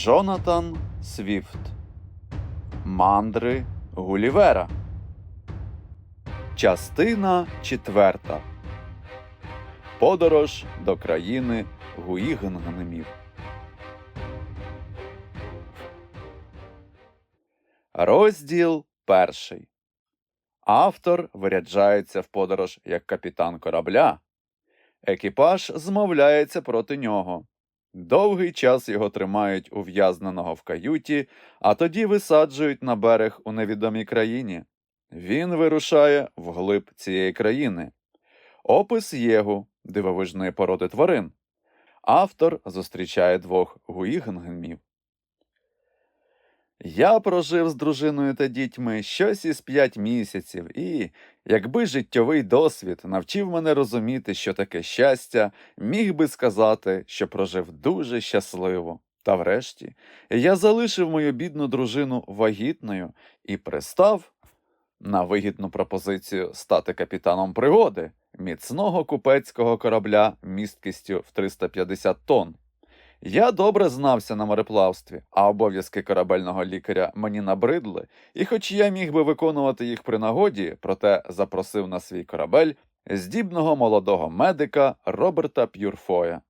Джонатан Свіфт Мандри Гулівера. Частина четверта. Подорож до країни Гуїгенгнемів. Розділ перший. Автор виряджається в подорож як капітан корабля. Екіпаж змовляється проти нього. Довгий час його тримають ув'язненого в каюті, а тоді висаджують на берег у невідомій країні. Він вирушає вглиб цієї країни. Опис Єгу, дивовижної породи тварин. Автор зустрічає двох гуїгенгемів. Я прожив з дружиною та дітьми щось із п'ять місяців, і, якби життєвий досвід навчив мене розуміти, що таке щастя, міг би сказати, що прожив дуже щасливо. Та врешті я залишив мою бідну дружину вагітною і пристав на вигідну пропозицію стати капітаном пригоди міцного купецького корабля місткістю в 350 тонн. Я добре знався на мореплавстві, а обов'язки корабельного лікаря мені набридли, і хоч я міг би виконувати їх при нагоді, проте запросив на свій корабель здібного молодого медика Роберта П'юрфоя.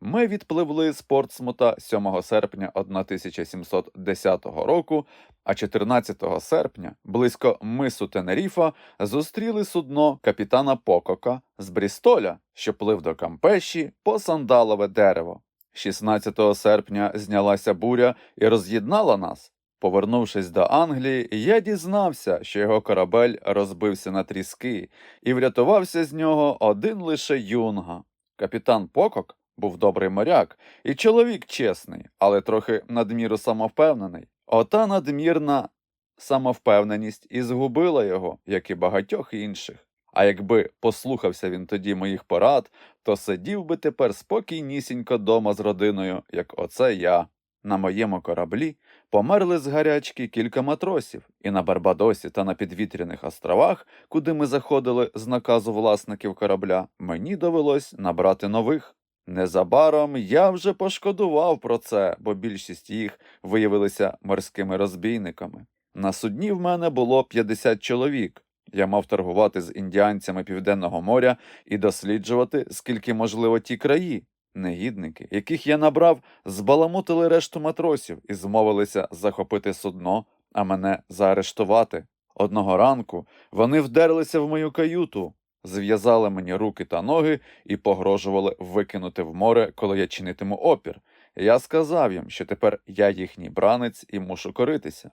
Ми відпливли з Портсмута 7 серпня 1710 року, а 14 серпня, близько мису Тенеріфа, зустріли судно капітана Покока з Брістоля, що плив до Кампеші по сандалове дерево. 16 серпня знялася буря і роз'єднала нас. Повернувшись до Англії, я дізнався, що його корабель розбився на тріски, і врятувався з нього один лише юнга. Капітан Покок був добрий моряк і чоловік чесний, але трохи надміру самовпевнений. Ота надмірна самовпевненість і згубила його, як і багатьох інших. А якби послухався він тоді моїх порад, то сидів би тепер спокійнісінько дома з родиною, як оце я. На моєму кораблі померли з гарячки кілька матросів, і на Барбадосі та на підвітряних островах, куди ми заходили з наказу власників корабля, мені довелось набрати нових. Незабаром я вже пошкодував про це, бо більшість їх виявилися морськими розбійниками. На судні в мене було 50 чоловік. Я мав торгувати з індіанцями Південного моря і досліджувати, скільки можливо ті краї. Негідники, яких я набрав, збаламутили решту матросів і змовилися захопити судно, а мене заарештувати. Одного ранку вони вдерлися в мою каюту, зв'язали мені руки та ноги і погрожували викинути в море, коли я чинитиму опір. Я сказав їм, що тепер я їхній бранець і мушу коритися.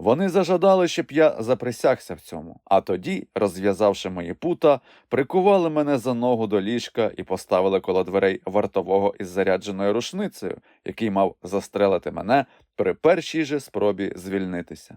Вони зажадали, щоб я заприсягся в цьому, а тоді, розв'язавши мої пута, прикували мене за ногу до ліжка і поставили коло дверей вартового із зарядженою рушницею, який мав застрелити мене при першій же спробі звільнитися.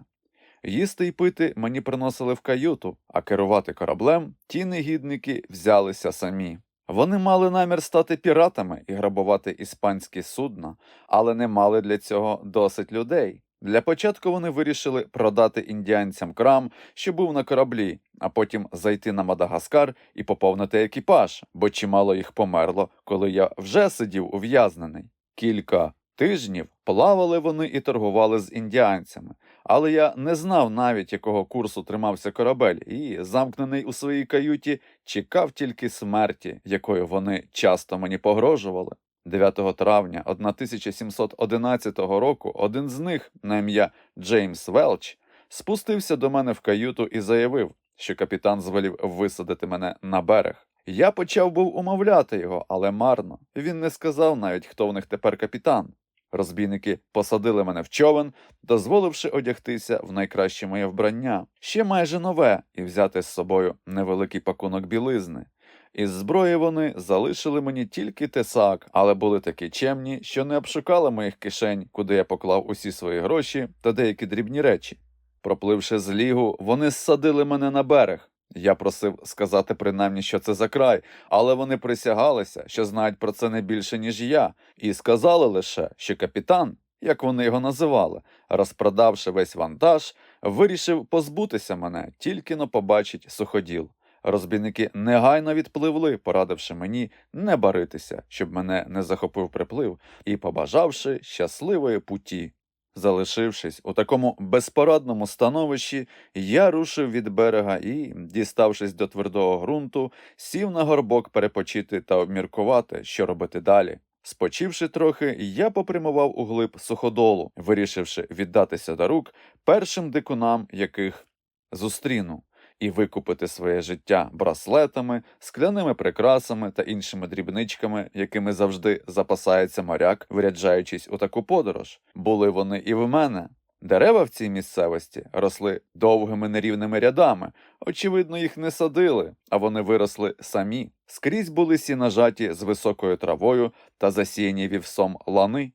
Їсти й пити мені приносили в каюту, а керувати кораблем ті негідники взялися самі. Вони мали намір стати піратами і грабувати іспанські судна, але не мали для цього досить людей. Для початку вони вирішили продати індіанцям крам, що був на кораблі, а потім зайти на Мадагаскар і поповнити екіпаж, бо чимало їх померло, коли я вже сидів ув'язнений. Кілька тижнів плавали вони і торгували з індіанцями, але я не знав навіть, якого курсу тримався корабель, і, замкнений у своїй каюті, чекав тільки смерті, якою вони часто мені погрожували. 9 травня 1711 року один з них, на ім'я Джеймс Велч, спустився до мене в каюту і заявив, що капітан звелів висадити мене на берег. Я почав був умовляти його, але марно. Він не сказав навіть, хто в них тепер капітан. Розбійники посадили мене в човен, дозволивши одягтися в найкраще моє вбрання, ще майже нове, і взяти з собою невеликий пакунок білизни. Із зброї вони залишили мені тільки тесак, але були такі чемні, що не обшукали моїх кишень, куди я поклав усі свої гроші та деякі дрібні речі. Пропливши з лігу, вони ссадили мене на берег. Я просив сказати принаймні, що це за край, але вони присягалися, що знають про це не більше, ніж я, і сказали лише, що капітан, як вони його називали, розпродавши весь вантаж, вирішив позбутися мене, тільки но побачить суходіл. Розбійники негайно відпливли, порадивши мені не баритися, щоб мене не захопив приплив, і побажавши щасливої путі. Залишившись у такому безпорадному становищі, я рушив від берега і, діставшись до твердого ґрунту, сів на горбок перепочити та обміркувати, що робити далі. Спочивши трохи, я попрямував у глиб суходолу, вирішивши віддатися до рук першим дикунам, яких зустріну, і викупити своє життя браслетами, скляними прикрасами та іншими дрібничками, якими завжди запасається моряк, виряджаючись у таку подорож. Були вони і в мене. Дерева в цій місцевості росли довгими нерівними рядами. Очевидно, їх не садили, а вони виросли самі. Скрізь були сінажаті з високою травою та засіяні вівсом лани.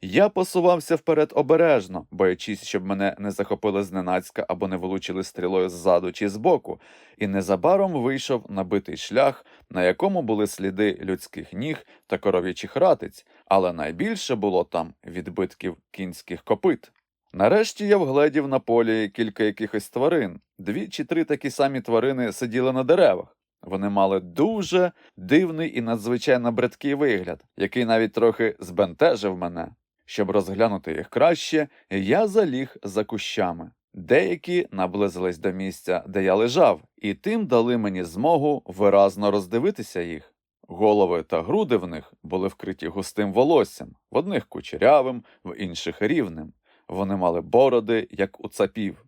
Я посувався вперед обережно, боячись, щоб мене не захопили зненацька або не влучили стрілою ззаду чи збоку, і незабаром вийшов на битий шлях, на якому були сліди людських ніг та коров'ячих ратиць, але найбільше було там відбитків кінських копит. Нарешті я вгледів на полі кілька якихось тварин. Дві чи три такі самі тварини сиділи на деревах. Вони мали дуже дивний і надзвичайно бридкий вигляд, який навіть трохи збентежив мене. Щоб розглянути їх краще, я заліг за кущами. Деякі наблизились до місця, де я лежав, і тим дали мені змогу виразно роздивитися їх. Голови та груди в них були вкриті густим волоссям, в одних кучерявим, в інших рівним. Вони мали бороди, як у цапів.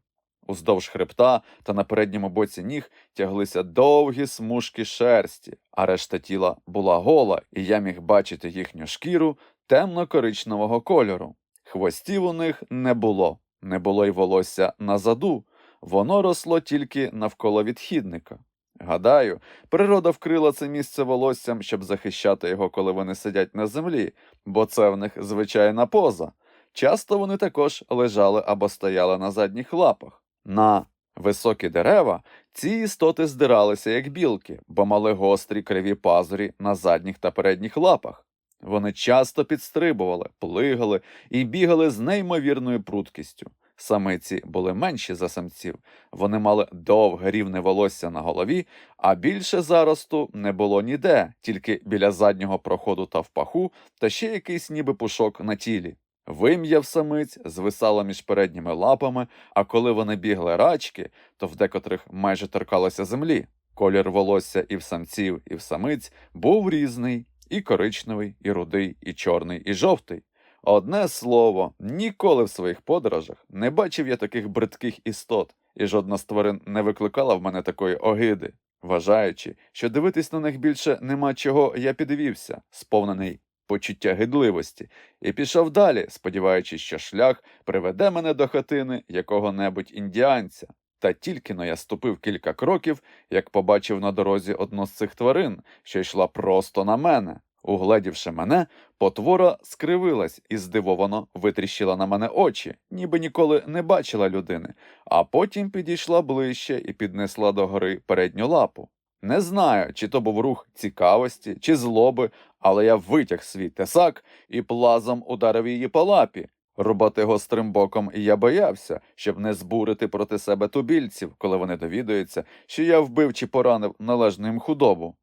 Уздовж хребта та на передньому боці ніг тяглися довгі смужки шерсті, а решта тіла була гола, і я міг бачити їхню шкіру темно-коричневого кольору. Хвостів у них не було, не було й волосся назаду, воно росло тільки навколо відхідника. Гадаю, природа вкрила це місце волоссям, щоб захищати його, коли вони сидять на землі, бо це в них звичайна поза. Часто вони також лежали або стояли на задніх лапах. На високі дерева ці істоти здиралися як білки, бо мали гострі криві пазурі на задніх та передніх лапах. Вони часто підстрибували, плигали і бігали з неймовірною пруткістю. Самиці були менші за самців, вони мали довге рівне волосся на голові, а більше заросту не було ніде, тільки біля заднього проходу та в паху, та ще якийсь ніби пушок на тілі. Вим'я в самиць звисало між передніми лапами, а коли вони бігли рачки, то в декотрих майже торкалося землі. Колір волосся і в самців, і в самиць був різний, і коричневий, і рудий, і чорний, і жовтий. Одне слово, ніколи в своїх подорожах не бачив я таких бридких істот, і жодна з тварин не викликала в мене такої огиди. Вважаючи, що дивитись на них більше нема чого, я підвівся, сповнений почуття гидливості, і пішов далі, сподіваючись, що шлях приведе мене до хатини якого-небудь індіанця. Та тільки но я ступив кілька кроків, як побачив на дорозі одну з цих тварин, що йшла просто на мене. Угледівши мене, потвора скривилась і здивовано витріщила на мене очі, ніби ніколи не бачила людини, а потім підійшла ближче і піднесла до гори передню лапу. Не знаю, чи то був рух цікавості, чи злоби, але я витяг свій тесак і плазом ударив її по лапі. Рубати гострим боком я боявся, щоб не збурити проти себе тубільців, коли вони довідаються, що я вбив чи поранив належну їм худобу.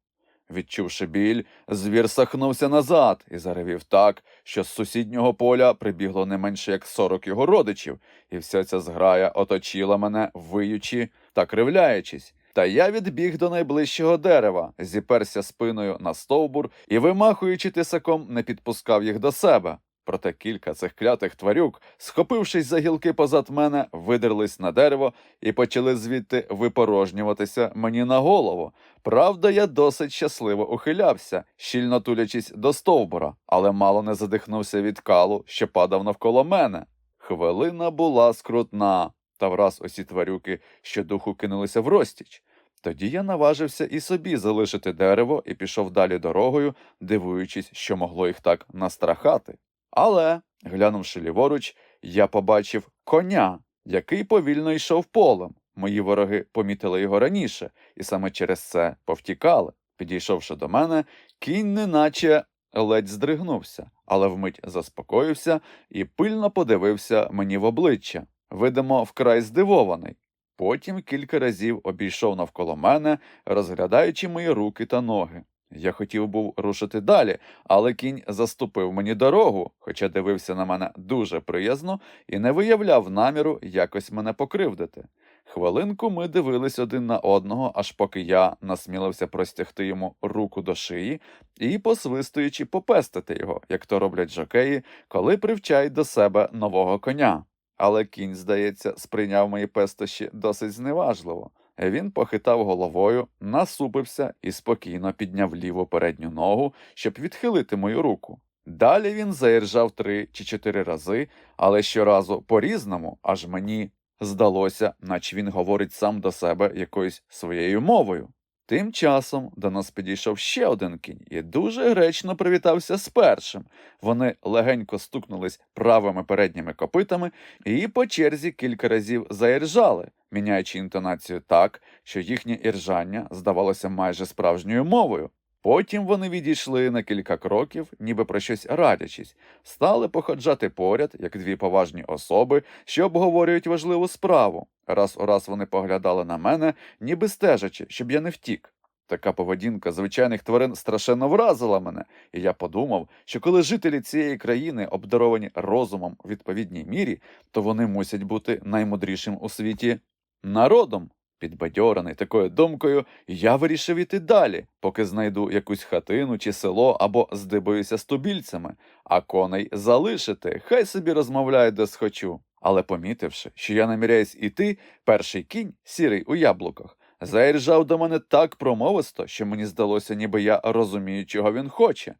Відчувши біль, звір сахнувся назад і заревів так, що з сусіднього поля прибігло не менше як сорок його родичів, і вся ця зграя оточила мене, виючи та кривляючись. Та я відбіг до найближчого дерева, зіперся спиною на стовбур і, вимахуючи тисаком, не підпускав їх до себе. Проте кілька цих клятих тварюк, схопившись за гілки позад мене, видерлись на дерево і почали звідти випорожнюватися мені на голову. Правда, я досить щасливо ухилявся, щільно тулячись до стовбура, але мало не задихнувся від калу, що падав навколо мене. Хвилина була скрутна, та враз усі тварюки щодуху кинулися в розтіч. Тоді я наважився і собі залишити дерево і пішов далі дорогою, дивуючись, що могло їх так настрахати. Але, глянувши ліворуч, я побачив коня, який повільно йшов полем. Мої вороги помітили його раніше, і саме через це повтікали. Підійшовши до мене, кінь неначе ледь здригнувся, але вмить заспокоївся і пильно подивився мені в обличчя, видимо, вкрай здивований. Потім кілька разів обійшов навколо мене, розглядаючи мої руки та ноги. Я хотів був рушити далі, але кінь заступив мені дорогу, хоча дивився на мене дуже приязно і не виявляв наміру якось мене покривдити. Хвилинку ми дивились один на одного, аж поки я насмілився простягти йому руку до шиї і, посвистуючи, попестити його, як то роблять жокеї, коли привчають до себе нового коня. Але кінь, здається, сприйняв мої пестощі досить зневажливо. Він похитав головою, насупився і спокійно підняв ліву передню ногу, щоб відхилити мою руку. Далі він заіржав три чи чотири рази, але щоразу по-різному, аж мені здалося, наче він говорить сам до себе якоюсь своєю мовою. Тим часом до нас підійшов ще один кінь і дуже гречно привітався з першим. Вони легенько стукнулись правими передніми копитами і по черзі кілька разів заіржали, міняючи інтонацію так, що їхнє іржання здавалося майже справжньою мовою. Потім вони відійшли на кілька кроків, ніби про щось радячись, стали походжати поряд, як дві поважні особи, що обговорюють важливу справу. Раз у раз вони поглядали на мене, ніби стежачи, щоб я не втік. Така поведінка звичайних тварин страшенно вразила мене, і я подумав, що коли жителі цієї країни обдаровані розумом в відповідній мірі, то вони мусять бути наймудрішим у світі народом. Підбадьорений такою думкою, я вирішив іти далі, поки знайду якусь хатину чи село або здибаюся з тубільцями, а коней залишити, хай собі розмовляють де схочу. Але помітивши, що я наміряюсь іти, перший кінь, сірий у яблуках, заіржав до мене так промовисто, що мені здалося, ніби я розумію, чого він хоче.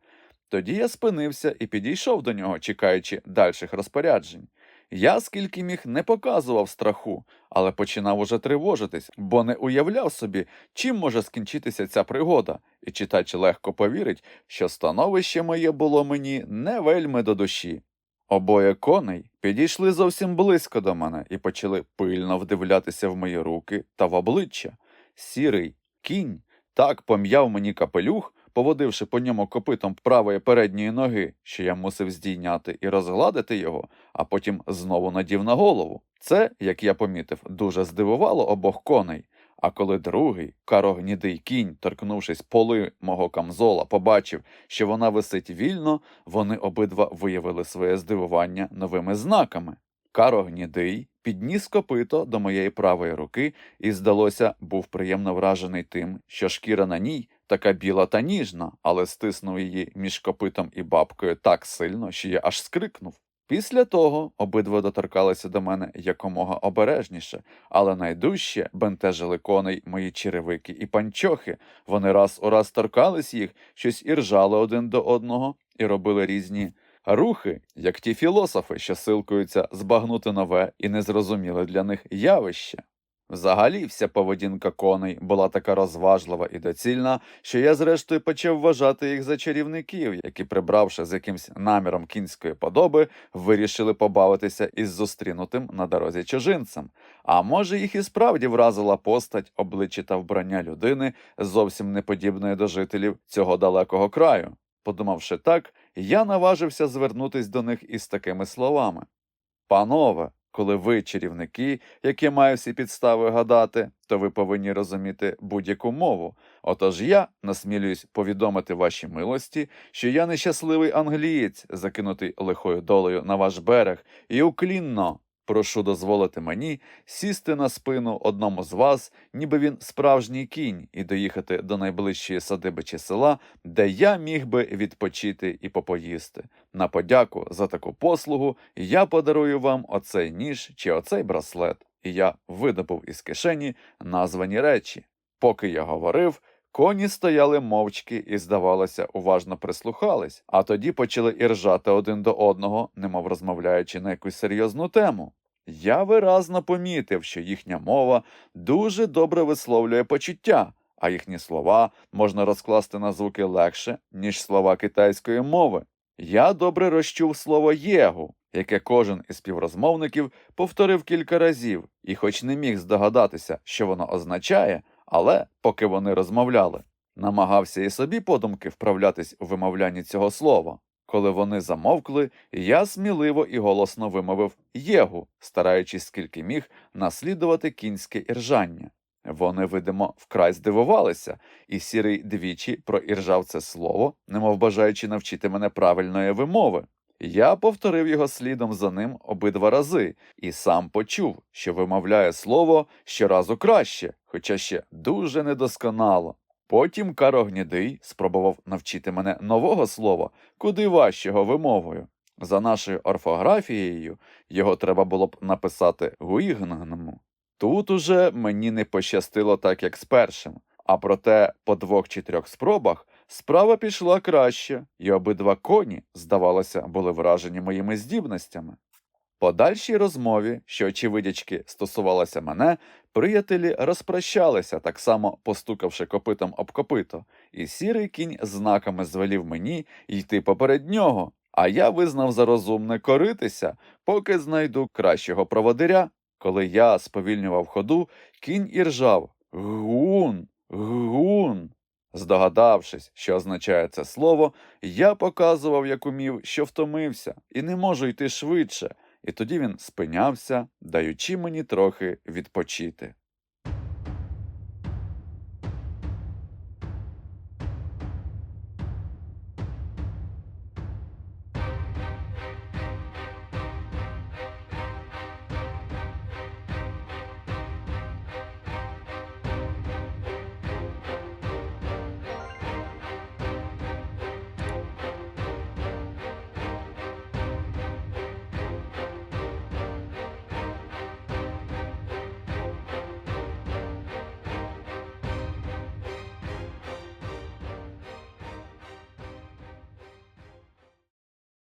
Тоді я спинився і підійшов до нього, чекаючи дальших розпоряджень. Я, скільки міг, не показував страху, але починав уже тривожитись, бо не уявляв собі, чим може скінчитися ця пригода, і читач легко повірить, що становище моє було мені не вельми до душі. Обоє коней підійшли зовсім близько до мене і почали пильно вдивлятися в мої руки та в обличчя. Сірий кінь так пом'яв мені капелюх, поводивши по ньому копитом правої передньої ноги, що я мусив здійняти і розгладити його, а потім знову надів на голову. Це, як я помітив, дуже здивувало обох коней. А коли другий, карогнідий кінь, торкнувшись поли мого камзола, побачив, що вона висить вільно, вони обидва виявили своє здивування новими знаками. Карогнідий підніс копито до моєї правої руки і, здалося, був приємно вражений тим, що шкіра на ній така біла та ніжна, але стиснув її між копитом і бабкою так сильно, що я аж скрикнув. Після того обидва доторкалися до мене якомога обережніше, але найдужче бентежили коней мої черевики і панчохи. Вони раз у раз торкались їх, щось і ржали один до одного, і робили різні рухи, як ті філософи, що силкуються збагнути нове і незрозуміле для них явище. Взагалі, вся поведінка коней була така розважлива і доцільна, що я зрештою почав вважати їх за чарівників, які, прибравши з якимсь наміром кінської подоби, вирішили побавитися із зустрінутим на дорозі чужинцем. А може, їх і справді вразила постать, обличчя та вбрання людини, зовсім не подібної до жителів цього далекого краю. Подумавши так, я наважився звернутись до них із такими словами: Панове, коли ви чарівники, які маю всі підстави гадати, то ви повинні розуміти будь-яку мову. Отож я насмілююсь повідомити вашій милості, що я нещасливий англієць, закинутий лихою долею на ваш берег, і уклінно прошу дозволити мені сісти на спину одному з вас, ніби він справжній кінь, і доїхати до найближчої садиби чи села, де я міг би відпочити і попоїсти. На подяку за таку послугу я подарую вам оцей ніж чи оцей браслет. І я видобув із кишені названі речі. Поки я говорив, коні стояли мовчки і, здавалося, уважно прислухались, а тоді почали іржати один до одного, немов розмовляючи на якусь серйозну тему. Я виразно помітив, що їхня мова дуже добре висловлює почуття, а їхні слова можна розкласти на звуки легше, ніж слова китайської мови. Я добре розчув слово єгу, яке кожен із співрозмовників повторив кілька разів, і, хоч не міг здогадатися, що воно означає, але, поки вони розмовляли, намагався і собі подумки вправлятись у вимовлянні цього слова. Коли вони замовкли, я сміливо і голосно вимовив Єгу, стараючись скільки міг наслідувати кінське іржання. Вони, видимо, вкрай здивувалися, і сірий двічі проіржав це слово, немов бажаючи навчити мене правильної вимови. Я повторив його слідом за ним обидва рази і сам почув, що вимовляє слово щоразу краще, хоча ще дуже недосконало. Потім Каро Гнідий спробував навчити мене нового слова, куди важчого вимовою. За нашою орфографією його треба було б написати гуїгнгному. Тут уже мені не пощастило так, як з першим, а проте по двох чи трьох спробах справа пішла краще, і обидва коні, здавалося, були вражені моїми здібностями. По дальшій розмові, що очевидячки стосувалася мене, приятелі розпрощалися, так само постукавши копитом об копито, і сірий кінь знаками звелів мені йти поперед нього, а я визнав за розумне коритися, поки знайду кращого проводиря. Коли я сповільнював ходу, кінь іржав Гун, гун. Здогадавшись, що означає це слово, я показував, як умів, що втомився, і не можу йти швидше, і тоді він спинявся, даючи мені трохи відпочити.